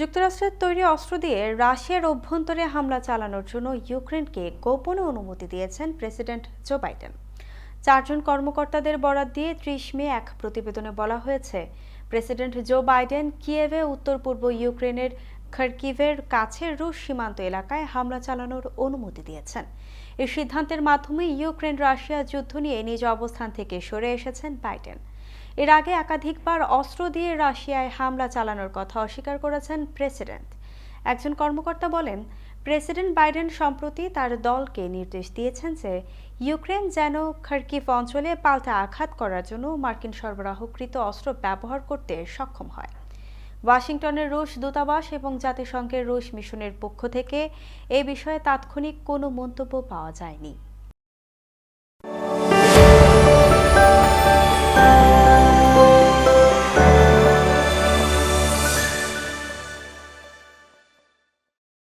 যুক্তরাষ্ট্রের তৈরি অস্ত্র দিয়ে রাশিয়ার অভ্যন্তরে হামলা চালানোর জন্য ইউক্রেনকে গোপনে অনুমতি দিয়েছেন প্রেসিডেন্ট জো বাইডেন। চারজন কর্মকর্তাদের বরাত দিয়ে ত্রিশ মে এক প্রতিবেদনে বলা হয়েছে, প্রেসিডেন্ট জো বাইডেন কিয়েভে উত্তর পূর্ব ইউক্রেনের খার্কিভের কাছে রুশ সীমান্ত এলাকায় হামলা চালানোর অনুমতি দিয়েছেন। এই সিদ্ধান্তের মাধ্যমে ইউক্রেন রাশিয়া যুদ্ধ নিয়ে নিজ অবস্থান থেকে সরে এসেছেন বাইডেন। এর আগে একাধিকবার অস্ত্র দিয়ে রাশিয়ায় হামলা চালানোর কথা অস্বীকার করেছেন প্রেসিডেন্ট। একজন কর্মকর্তা বলেন, প্রেসিডেন্ট বাইডেন সম্প্রতি তার দলকে নির্দেশ দিয়েছেন যে ইউক্রেন যেন খার্কিভ অঞ্চলে পাল্টা আঘাত করার জন্য মার্কিন সরবরাহকৃত অস্ত্র ব্যবহার করতে সক্ষম হয়। ওয়াশিংটনের রুশ দূতাবাস এবং জাতিসংঘের রুশ মিশনের পক্ষ থেকে এ বিষয়ে তাৎক্ষণিক কোনো মন্তব্য পাওয়া যায়নি।